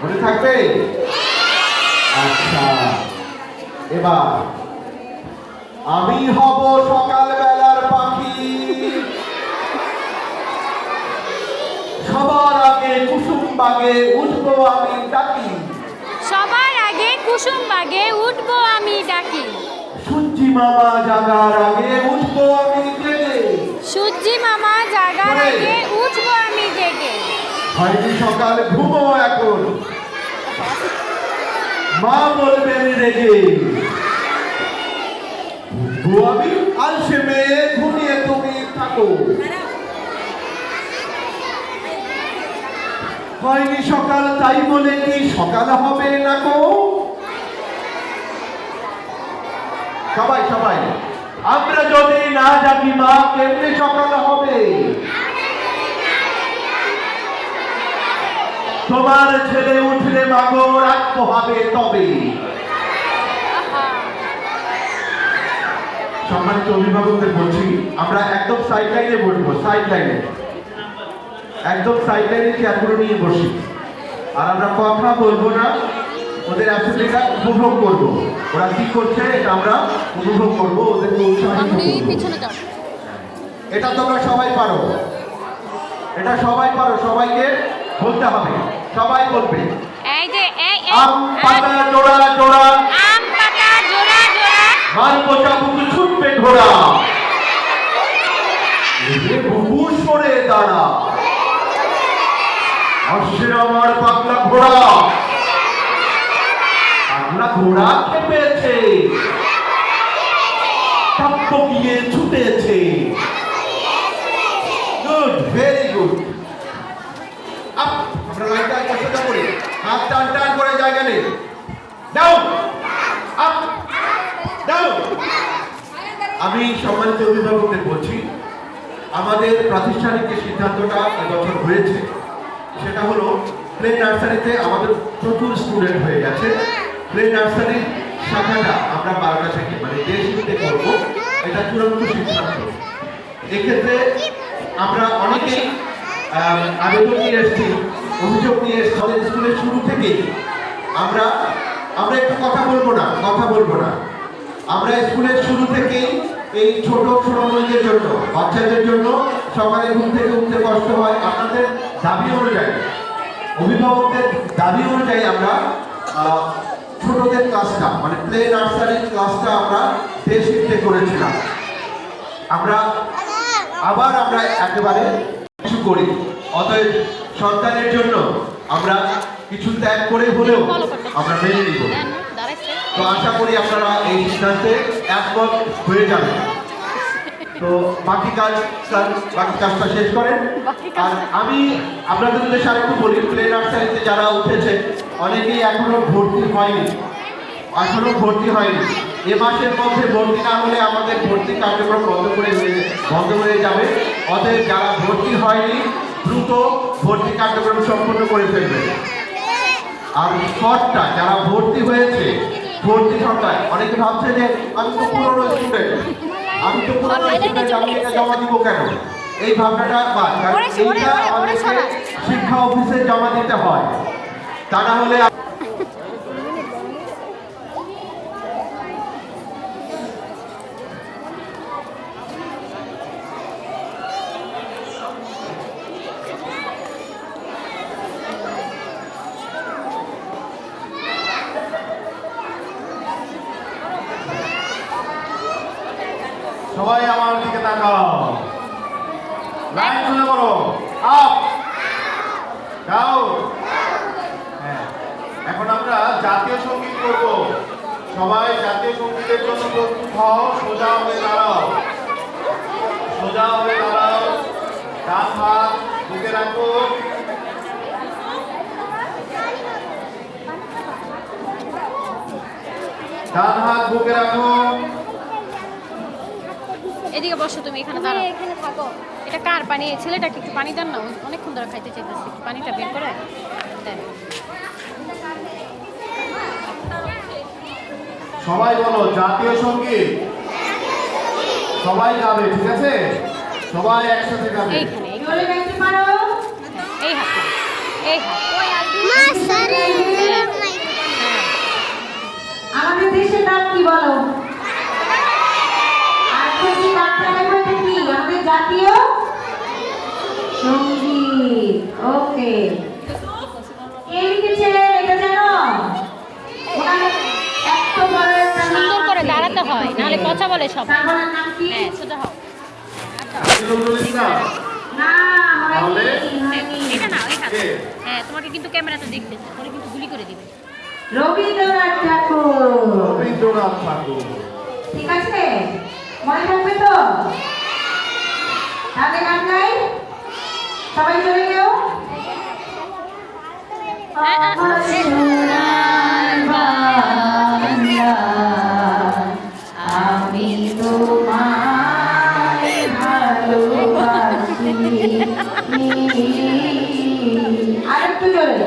মনে থাকবে? আচ্ছা এবার আমি হব সকালবেলার পাখি। সবার আগে কুসুম বাগে উঠবো আমি ডাকি। সবার আগে কুসুম বাগে উঠবো আমি ডাকি। সূর্যি মামা জাগার আগে উঠবো আমি সূর্যি মামা জাগার আগে উঠবো আমি জেগে। হয়নি সকাল ঘুমো এখন। মা বলবেন রেগে। উঠবো আমি আলসে মেয়ে ঘুমিয়ে তুমি থাকো। হয়নি সকাল তাই বলে কি সকাল হবে না গো? সবাই সবাই আমরা যদি না জাগি মা কেমনি সকাল হবে তোমার ছেলে উঠলে মাগো রাখতে হবে তবে। সম্মানিত অভিভাবকদের বলছি আমরা একদম সাইড লাইনে বসবো সাইড লাইনে একদম সাইড লাইনে চেয়ারগুলো নিয়ে বসি। আর আমরা কথা বলব না ওদের অ্যাসেম্বলিটা উপভোগ করব। ওরা কি করছে এটা আমরা উপভোগ করব ওদেরকে উৎসাহিত এটা তোমরা সবাই পারো। এটা সবাই পারো সবাইকে বলতে হবে। সবাই বলবে। এই যে এই আম পাতা জোড়া জোড়া। আম পাতা জোড়া জোড়া। মার পোচা বুকু ছুটবে ঘোড়া। এ বুবু সরে দাঁড়া। অশ্বের আমার পাগলা ঘোড়া। পাগলা ঘোড়া খেপেছে। টপকিয়ে ছুটেছে। গুড ভেরি গুড সোজা করি। হাত টান টান করে জায়গা নেই। Down up. আমি সম্মানিত অভিভাবকদের বলছি, আমাদের প্রাতিষ্ঠানিক যে সিদ্ধান্তটা এবছর হয়েছে, সেটা হলো প্লে নার্সারিতে আমাদের প্রচুর স্টুডেন্ট হয়ে গেছে। প্লে নার্সারি শাখাটা আমরা বারোটা থেকে মানে যে করব। এটা চূড়ান্ত সিদ্ধান্ত। এক্ষেত্রে আমরা অনেকেই আবেদন নিয়ে এসেছি। অভিযোগ নিয়ে এসেছি স্কুলের শুরু থেকেই আমরা আমরা একটু কথা বলব না, কথা বলব না। আমরা স্কুলের শুরু থেকেই এই ছোট শ্রমণীদের জন্য, বাচ্চাদের জন্য সকালে ঘুম থেকে উঠতে কষ্ট হয়, আপনাদের দাবি অনুযায়ী। অভিভাবকদের দাবি অনুযায়ী আমরা ছোটদের ক্লাসটা মানে প্লে নার্সারির ক্লাসটা আমরা ডে শিফটে করেছিলাম। আমরা, আবার আমরা একেবারে কিছু করি অতএব সন্তানের জন্য আমরা কিছু ত্যাগ করে হলেও আমরা মেনে নিব। তো আশা করি আপনারা এই সিদ্ধান্তে একমত হয়ে যাবেন। তো বাকি কাজ স্যার বাকি কাজটা শেষ করেন। আর আমি আপনাদের উদ্দেশ্যে আরেকটু বলি প্লে নার্সারিতে যারা উঠেছে অনেকেই এখনও ভর্তি হয়নি। এখনও ভর্তি হয়নি। এ মাসের মধ্যে ভর্তি না হলে আমাদের ভর্তি কার্যক্রম বন্ধ করে বন্ধ হয়ে যাবে। অতএব যারা ভর্তি হয়নি ভর্তি কার্যক্রম সম্পন্ন করে ফেলবে। আর শর্টটা যারা ভর্তি হয়েছে ভর্তি শর্টটা অনেকে ভাবছে যে আমি তো পুরনো স্টুডেন্ট আমি তো পুরনো স্টুডেন্ট আমি এটা জমা দিব কেন? এই ভাবনাটা বাদ কারণ ওরে, ওরে, এইটা সরা। শিক্ষা অফিসে জমা দিতে হয়। তা না হলে সবাই আমার দিকে তাকাও। লাইন সোজা করো আপ। যাও। হ্যাঁ। এখন আমরা জাতীয় সংগীত করব। সবাই জাতীয় সঙ্গীতের জন্য প্রস্তুত হও, সোজা হয়ে দাঁড়াও। সোজা হয়ে দাঁড়াও। ডান হাত বুকে রাখো। ডান হাত বুকে রাখো। এদিকে বসো তুমি এখানে দাঁড়াও। এখানে থাকো। এটা কার পানি? এই ছেলেটাকে একটু পানি দেন না অনেকক্ষণ ধরে খাইতে চাইতেছে। একটু পানিটা বের করে দেন। সবাই বলো জাতীয় সংগীত। সবাই গাবে ঠিক আছে? সবাই একসাথে গাবে। এইখানে পারো। এই হাত এই হাত। হ্যাঁ। আমাদের দেশের নাম কি বলো? কি আমাদের জাতীয় সংগীত। ওকে কে লিখেছে এটা জানো এত বড় সুন্দর করে। দাঁড়াতে হয় নাহলে কথা বলে সব। হ্যাঁ না এটা না হ্যাঁ তোমাকে কিন্তু ক্যামেরাতে দেখতে পরে কিন্তু গুলি করে দিবে। রবীন্দ্রনাথ ঠাকুর। রবীন্দ্রনাথ ঠাকুর। ঠিক আছে? মনে থাকবে তো তাহলে গান গাই সবাই চলে বাংলা, আমি তোমায় ভালোবাসি আরেকটু জোরে